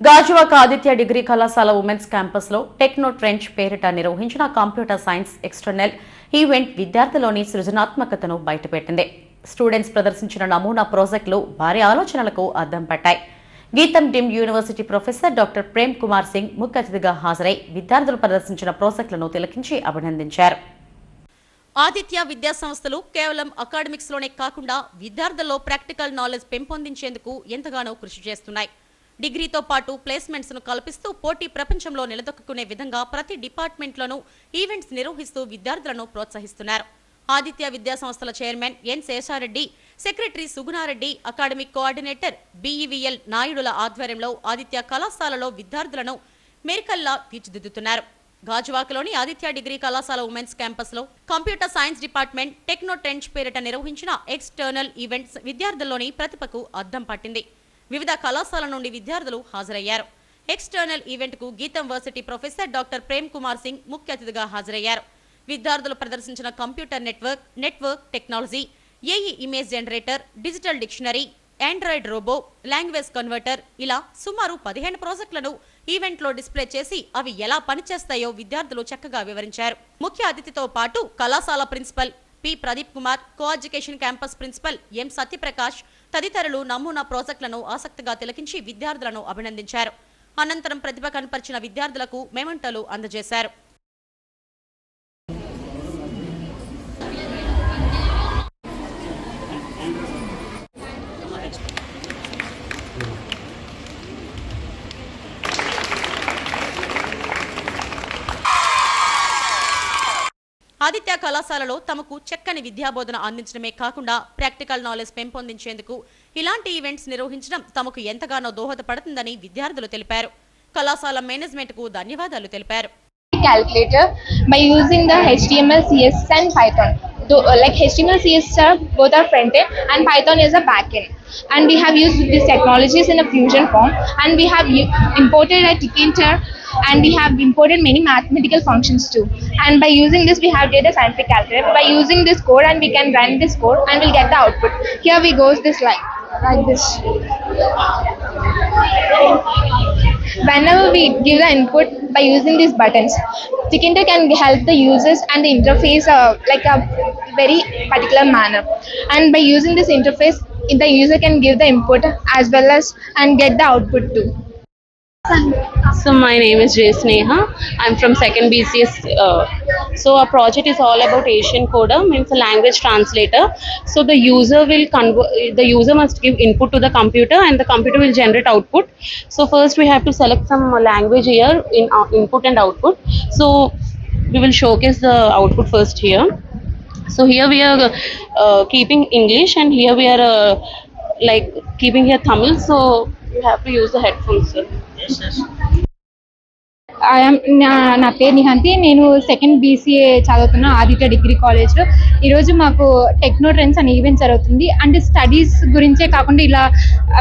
Gajuwaka Aditya degree కళాశాల women's క్యాంపస్లో techno trench పేరిట నిర్వహించిన కంప్యూటర్ సైన్స్ ఎక్స్టర్నల్ ఈవెంట్ విద్యార్థుల్లోని సృజనాత్మకతను బయటపెట్టింది. స్టూడెంట్స్ ప్రదర్శించిన నమూనా ప్రాజెక్టులు భారీ ఆలోచనలకు అద్దం పట్టాయి. Gitam deemed university professor doctor Prem Kumar Singh ముఖ్య అతిథిగా హాజరై విద్యార్థులు ప్రదర్శించిన ప్రాజెక్టులను తిలకించి అభినందించారు. ఆదిత్య విద్యా సంస్థలు కేవలం అకాడమిక్స్లోనే కాకుండా విద్యార్థుల్లో ప్రాక్టికల్ నాలెడ్జ్ పెంపొందించేందుకు ఎంతగానో కృషి చేస్తున్నాయి. డిగ్రీతో పాటు ప్లేస్మెంట్స్ను కల్పిస్తూ పోటీ ప్రపంచంలో నిలదొక్కునే విధంగా ప్రతి డిపార్ట్మెంట్లోనూ ఈవెంట్స్ నిర్వహిస్తూ విద్యార్థులను ప్రోత్సహిస్తున్నారు. ఆదిత్య విద్యా సంస్థల chairman N Sesha Reddy secretary Suguna Reddy academic coordinator BEVL నాయుడుల ఆధ్వర్యంలో ఆదిత్య కళాశాలలో విద్యార్థులను మెరికల్లా తీర్చిదిద్దుతున్నారు. గాజువాకలోని ఆదిత్య డిగ్రీ కళాశాల ఉమెన్స్ క్యాంపస్లో computer science department techno trench పేరిట నిర్వహించిన ఎక్స్టర్నల్ ఈవెంట్స్ విద్యార్థుల్లోని ప్రతిభకు అద్దం పట్టింది. వివిధ కళాశాల నుండి విద్యార్థులు హాజరయ్యారు. External ఈవెంట్కు Gitam varsity professor doctor Prem Kumar Singh ముఖ్య అతిథిగా హాజరయ్యారు. విద్యార్థులు ప్రదర్శించిన computer network network technology AI image generator digital dictionary android robo language converter ఇలా సుమారు పదిహేను ప్రాజెక్టులను ఈవెంట్లో డిస్ప్లే చేసి అవి ఎలా పనిచేస్తాయో విద్యార్థులు చక్కగా వివరించారు. ముఖ్య అతిథితో పాటు కళాశాల principal P. Pradeep Kumar co education campus principal M. Satyaprakash తదితరులు నమూనా ప్రాజెక్టులను ఆసక్తిగా తిలకించి విద్యార్థులను అభినందించారు. అనంతరం ప్రతిభ కనపరిచిన విద్యార్థులకు మేమంటలు అందజేశారు. ఆదిత్య కళాశాలలో తమకు చక్కని విద్యాబోధన అందించడమే కాకుండా ప్రాక్టికల్ నాలెడ్జ్ పెంపొందించేందుకు ఇలాంటి ఈవెంట్స్ నిర్వహించడం తమకు ఎంతగానో దోహదపడుతుందని విద్యార్థులు తెలిపారు కళాశాల మేనేజ్మెంట్కు ధన్యవాదాలు తెలిపారు calculator by using the HTML, CSS and Python. Though, uh, like HTML, CSS are both are front end and Python is a back end. And we have used these technologies in a fusion form and we have u- imported a Tkinter and we have imported many mathematical functions too. And by using this, we have did a scientific calculator. By using this code and we can run this code and we'll get the output. Here we goes this line, like this. whenever we give the input by using these buttons Tkinter can help the users and the interface uh, like a very particular manner and by using this interface the user can give the input as well as and get the output too So my name is Jay Sneha. I'm from second BCS. Uh, so our project is all about Asian Coder, means a language translator. So the user will convert. The user must give input to the computer, and the computer will generate output. So first we have to select some language here in uh, input and output. So we will showcase the output first here. So here we are uh, keeping English, and here we are uh, like keeping here Tamil. So you have to use the headphones. Sir basis I'm నా నా పేరు నిహంతి. నేను second BCA చదువుతున్న Aditya degree కాలేజ్లో. ఈరోజు మాకు techno trends అనే event జరుగుతుంది. అంటే స్టడీస్ గురించే కాకుండా ఇలా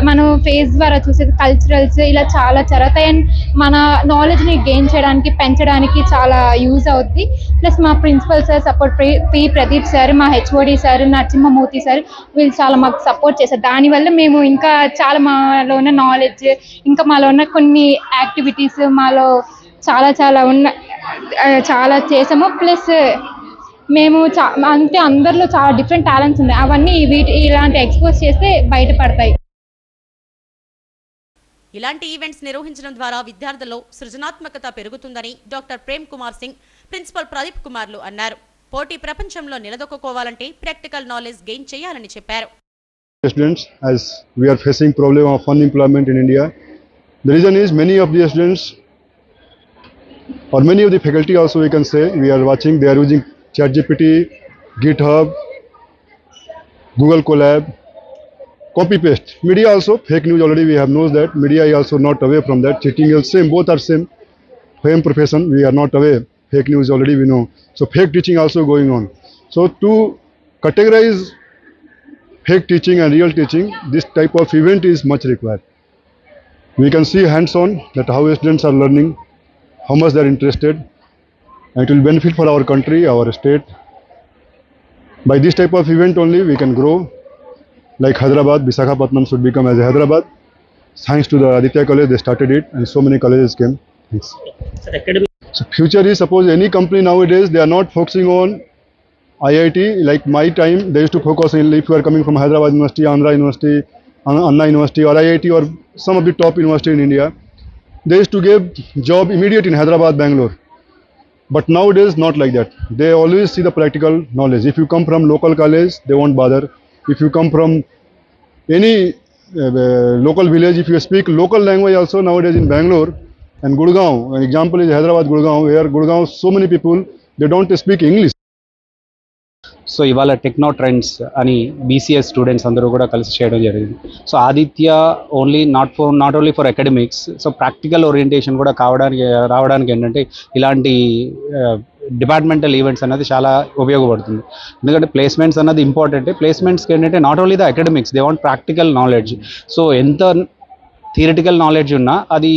మనం ఫేస్ ద్వారా చూసేది కల్చరల్స్ ఇలా చాలా జరుగుతాయి. అండ్ మన నాలెడ్జ్ని గెయిన్ చేయడానికి పెంచడానికి చాలా యూజ్ అవుద్ది. ప్లస్ మా principal sir support P Pradeep sir మా హెచ్ఓడి సార్ నరసింహమూర్తి సార్ వీళ్ళు చాలా మాకు సపోర్ట్ చేశారు. దానివల్ల మేము ఇంకా చాలా మాలో ఉన్న నాలెడ్జ్ ఇంకా మాలో ఉన్న కొన్ని యాక్టివిటీస్ మాలో చాలా చాలా ఉన్న చాలా చేసాము. ప్లస్ మేము చా అంటే అందరిలో చాలా డిఫరెంట్ టాలెంట్స్ ఉన్నాయి. అవన్నీ వీటి ఇలాంటి ఎక్స్పోజ్ చేస్తే బయటపడతాయి. ఇలాంటి ఈవెంట్స్ నిర్వహించడం ద్వారా విద్యార్థుల్లో సృజనాత్మకత పెరుగుతుందని డాక్టర్ ప్రేమ్ కుమార్ సింగ్ ప్రిన్సిపల్ ప్రదీప్ కుమార్లు అన్నారు. పోటీ ప్రపంచంలో నిలదొక్కుకోవాలంటే ప్రాక్టికల్ నాలెడ్జ్ గెయిన్ చేయాలని చెప్పారు. Students as we are facing problem of unemployment in India. The reason is many of the students or many of the faculty also we can say we are watching they are using ChatGPT, GitHub, Google Colab, copy paste. Media also fake news already we have knows that media is also not away from that. Cheating is same both are same same profession we are not away. Fake news already we know. So fake teaching also going on. So to categorize fake teaching and real teaching, this type of event is much required. We can see hands-on that how students are learning, how much they are interested and it will benefit for our country, our state. By this type of event only we can grow like Hyderabad, Visakhapatnam should become as Hyderabad. Thanks to the Aditya College they started it and so many colleges came. Thanks. So future is suppose any company nowadays they are not focusing on IIT like my time they used to focus in if you are coming from Hyderabad University, Andhra University, Anna University or IIT or some of the top university in India they used to give job immediate in Hyderabad, Bangalore. But nowadays not like that. They always see the practical knowledge. If you come from local college, they won't bother. If you come from any uh, uh, local village, if you speak local language also nowadays in Bangalore and Gurgaon, an example is Hyderabad, Gurgaon, where Gurgaon so many people they don't speak English. So ఇవాళ techno trends అని BCS students అందరూ కూడా కలిసి చేయడం జరిగింది. So Aditya only not for not only for academics so practical orientation కూడా కావడానికి రావడానికి ఏంటంటే ఇలాంటి డిపార్ట్మెంటల్ ఈవెంట్స్ అనేది చాలా ఉపయోగపడుతుంది. ఎందుకంటే ప్లేస్మెంట్స్ అన్నది ఇంపార్టెంట్ ప్లేస్మెంట్స్కి ఏంటంటే not only the academics they want practical knowledge so ఎంత థియరిటికల్ నాలెడ్జ్ ఉన్నా అది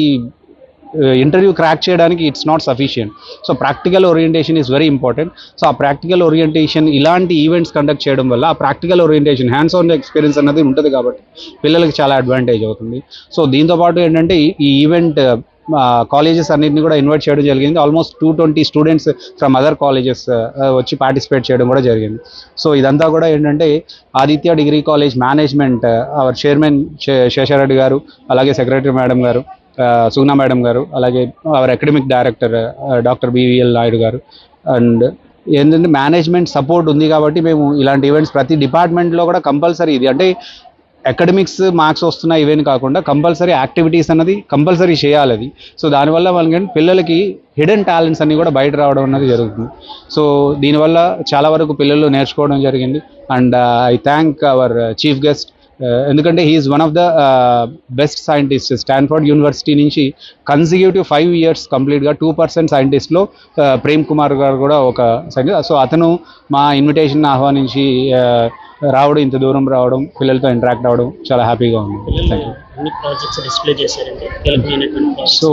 Uh, ఇంటర్వ్యూ క్రాక్ చేయడానికి it's not sufficient so practical orientation is very important so ఆ ప్రాక్టికల్ ఓరియంటేషన్ ఇలాంటి ఈవెంట్స్ కండక్ట్ చేయడం వల్ల ఆ practical orientation hands on experience అనేది ఉంటుంది కాబట్టి పిల్లలకి చాలా అడ్వాంటేజ్ అవుతుంది. సో దీంతో పాటు ఏంటంటే ఈ- ఈ ఈవెంట్ కాలేజెస్ అన్నింటిని కూడా ఇన్వైట్ చేయడం జరిగింది. Almost two twenty students from other colleges వచ్చి పార్టిసిపేట్ చేయడం కూడా జరిగింది. సో ఇదంతా కూడా ఏంటంటే Aditya degree college management uh, our chairman Seshareddy garu అలాగే secretary madam garu Suguna madam గారు అలాగే our academic director doctor BVL Naidu గారు. అండ్ ఏంటంటే మేనేజ్మెంట్ సపోర్ట్ ఉంది కాబట్టి మేము ఇలాంటి ఈవెంట్స్ ప్రతి డిపార్ట్మెంట్లో కూడా కంపల్సరీ ఇది. అంటే అకాడమిక్స్ మార్క్స్ వస్తున్నాయి ఇవేని కాకుండా కంపల్సరీ యాక్టివిటీస్ అన్నది కంపల్సరీ చేయాలి అది. సో దానివల్ల వాళ్ళకి పిల్లలకి హిడెన్ టాలెంట్స్ అన్నీ కూడా బయట రావడం అనేది జరుగుతుంది. సో దీనివల్ల చాలా వరకు పిల్లలు నేర్చుకోవడం జరిగింది. And I thank our chief guest ఎందుకంటే he is one of the best scientist Stanford university నుంచి కన్సిక్యూటివ్ ఫైవ్ ఇయర్స్ కంప్లీట్గా టూ పర్సెంట్ సైంటిస్ట్లో ప్రేమ్ కుమార్ గారు కూడా ఒక సైంటిస్ట్ సో అతను మా ఇన్విటేషన్ ఆహ్వానించి uh, రావడం ఇంత దూరం రావడం పిల్లలతో ఇంటరాక్ట్ అవ్వడం చాలా హ్యాపీగా ఉంది. సో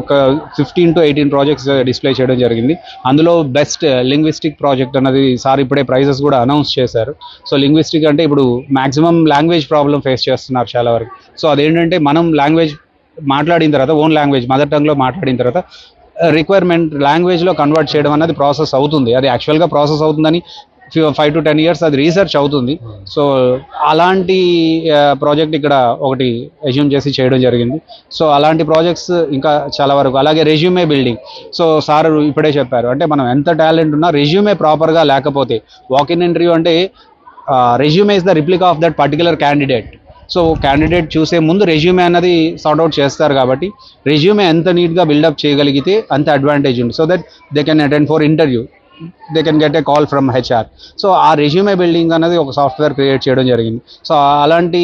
ఒక fifteen to eighteen projects display చేయడం జరిగింది. అందులో బెస్ట్ లింగ్విస్టిక్ ప్రాజెక్ట్ అన్నది సార్ ఇప్పుడే ప్రైజెస్ కూడా అనౌన్స్ చేశారు. సో లింగ్విస్టిక్ అంటే ఇప్పుడు మాక్సిమం లాంగ్వేజ్ ప్రాబ్లం ఫేస్ చేస్తున్నారు చాలా వరకు. సో అదేంటంటే మనం లాంగ్వేజ్ మాట్లాడిన తర్వాత ఓన్ లాంగ్వేజ్ మదర్ టంగ్లో మాట్లాడిన తర్వాత రిక్వైర్మెంట్ లాంగ్వేజ్లో కన్వర్ట్ చేయడం అనేది ప్రాసెస్ అవుతుంది. అది యాక్చువల్గా ప్రాసెస్ అవుతుందని ఫైవ్ టు టెన్ ఇయర్స్ అది రీసెర్చ్ అవుతుంది. సో అలాంటి ప్రాజెక్ట్ ఇక్కడ ఒకటి ఎజ్యూమ్ చేసి చేయడం జరిగింది. సో అలాంటి ప్రాజెక్ట్స్ ఇంకా చాలా వరకు అలాగే రెజ్యూమే బిల్డింగ్ సో సార్ ఇప్పుడే చెప్పారు. అంటే మనం ఎంత టాలెంట్ ఉన్నా రెజ్యూమే ప్రాపర్గా లేకపోతే వాక్ ఇన్ ఇంటర్వ్యూ అంటే resume is the replica of that particular candidate so candidate చూసే ముందు రెజ్యూమే అన్నది సార్ట్అవుట్ చేస్తారు కాబట్టి రెజ్యూమే ఎంత నీట్గా బిల్డప్ చేయగలిగితే అంత అడ్వాంటేజ్ ఉంది. So that they can attend for interview they can get a call from HR so ఆ రెజ్యూమే బిల్డింగ్ అనేది ఒక సాఫ్ట్వేర్ క్రియేట్ చేయడం జరిగింది. సో అలాంటి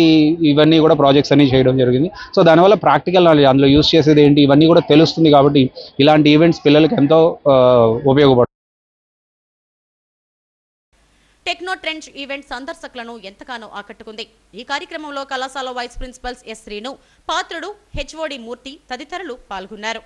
ఇవన్నీ కూడా ప్రాజెక్ట్స్ అన్ని చేయడం జరిగింది. సో దానివల్ల ప్రాక్టికల్ నాలెడ్జ్ అందులో యూస్ చేసేది ఏంటి ఇవన్నీ కూడా తెలుస్తుంది కాబట్టి ఇలాంటి ఈవెంట్స్ పిల్లలకి ఎంతో ఉపయోగపడుతుంది టెక్నో ట్రెండ్స్ ఈవెంట్ సందర్శకులను ఎంతగానో ఆకట్టుకుంది. ఈ కార్యక్రమంలో కళాశాల vice principals S Srinu Patrudu HOD Murthy తదితరులు పాల్గొన్నారు.